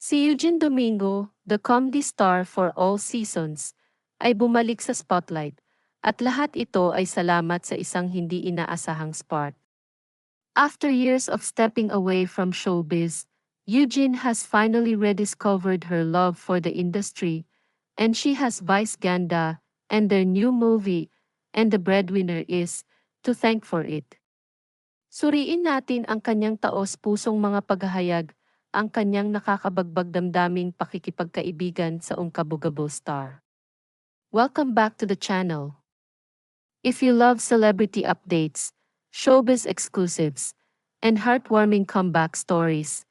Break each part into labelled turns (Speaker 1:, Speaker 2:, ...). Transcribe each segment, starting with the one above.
Speaker 1: Si Eugene Domingo, the comedy star for all seasons, ay bumalik sa spotlight, at lahat ito ay salamat sa isang hindi inaasahang spark. After years of stepping away from showbiz, Eugene has finally rediscovered her love for the industry, and she has Vice Ganda and their new movie, and the breadwinner is, to thank for it. Suriin natin ang kanyang taos-pusong mga paghahayag, ang kanyang nakakabagbag damdaming pakikipagkaibigan sa Ungkabugabo Star. Welcome back to the channel. If you love celebrity updates, showbiz exclusives, and heartwarming comeback stories,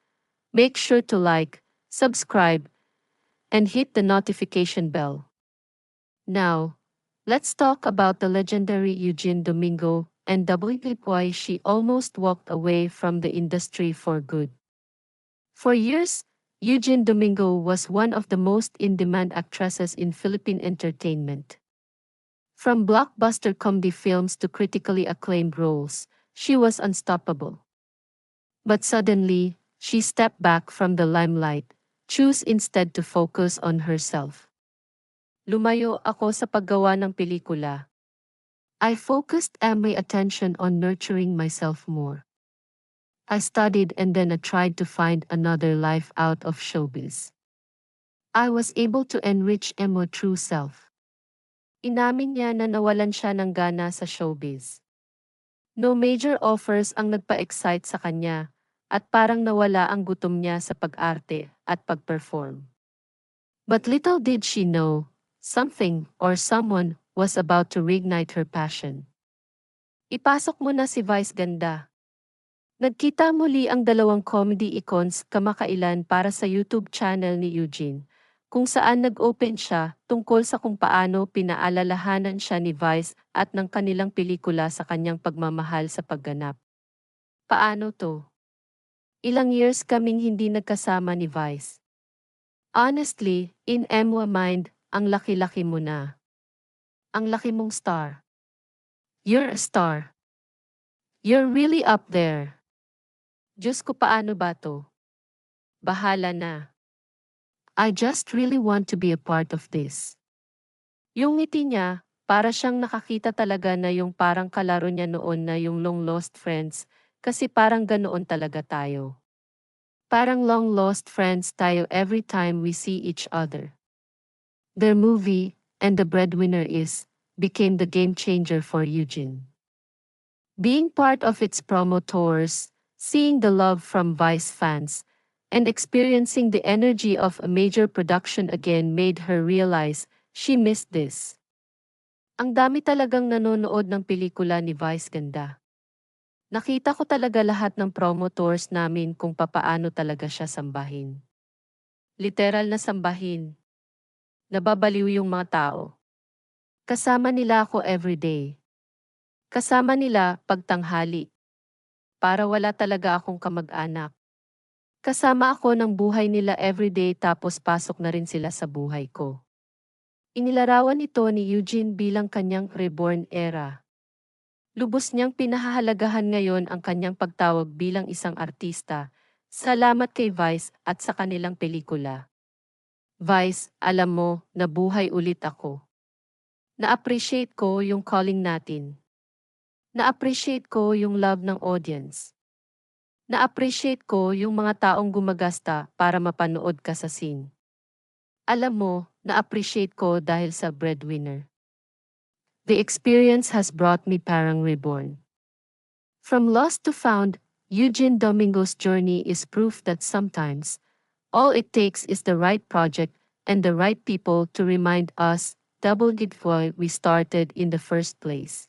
Speaker 1: make sure to like, subscribe, and hit the notification bell. Now, let's talk about the legendary Eugene Domingo and why she almost walked away from the industry for good. For years, Eugene Domingo was one of the most in-demand actresses in Philippine entertainment. From blockbuster comedy films to critically acclaimed roles, she was unstoppable. But suddenly, she stepped back from the limelight, choose instead to focus on herself. Lumayo ako sa paggawa ng pelikula. I focused my attention on nurturing myself more. I studied and then I tried to find another life out of showbiz. I was able to enrich Emo true self. Inamin niya na nawalan siya ng gana sa showbiz. No major offers ang nagpa-excite sa kanya, at parang nawala ang gutom niya sa pag-arte at pag-perform. But little did she know, something or someone was about to reignite her passion. Ipasok mo na si Vice Ganda. Nagkita muli ang dalawang comedy icons kamakailan para sa YouTube channel ni Eugene, kung saan nag-open siya tungkol sa kung paano pinaalalahanan siya ni Vice at ng kanilang pelikula sa kanyang pagmamahal sa pagganap. Paano to? Ilang years kaming hindi nagkasama ni Vice. Honestly, in Emwa mind, ang laki-laki mo na. Ang laki mong star. You're a star. You're really up there. Diyos ko paano ba to? Bahala na. I just really want to be a part of this. Yung ngiti niya, para siyang nakakita talaga na yung parang kalaro niya noon na yung long lost friends, kasi parang ganoon talaga tayo. Parang long lost friends tayo every time we see each other. Their movie, and the breadwinner is, became the game changer for Eugene. Being part of its promo tours, seeing the love from Vice fans, and experiencing the energy of a major production again made her realize she missed this. Ang dami talagang nanonood ng pelikula ni Vice Ganda. Nakita ko talaga lahat ng promo tours namin kung papaano talaga siya sambahin. Literal na sambahin. Nababaliw yung mga tao. Kasama nila ako everyday. Kasama nila pagtanghali para wala talaga akong kamag-anak. Kasama ako ng buhay nila everyday tapos pasok na rin sila sa buhay ko. Inilarawan ito ni Eugene bilang kanyang reborn era. Lubos niyang pinahahalagahan ngayon ang kanyang pagtawag bilang isang artista, salamat kay Vice at sa kanilang pelikula. Vice, alam mo, nabuhay ulit ako. Na-appreciate ko yung calling natin. Na-appreciate ko yung love ng audience. Na-appreciate ko yung mga taong gumagasta para mapanood ka sa scene. Alam mo, na-appreciate ko dahil sa breadwinner. The experience has brought me parang reborn. From lost to found, Eugene Domingo's journey is proof that sometimes, all it takes is the right project and the right people to remind us double did we started in the first place.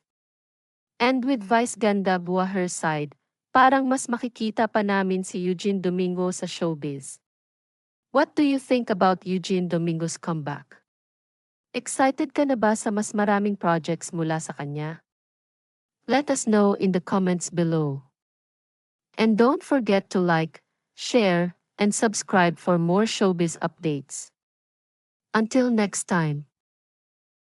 Speaker 1: And with Vice Ganda Bua her side, parang mas makikita pa namin si Eugene Domingo sa showbiz. What do you think about Eugene Domingo's comeback? Excited ka na ba sa mas maraming projects mula sa kanya? Let us know in the comments below. And don't forget to like, share, and subscribe for more showbiz updates. Until next time.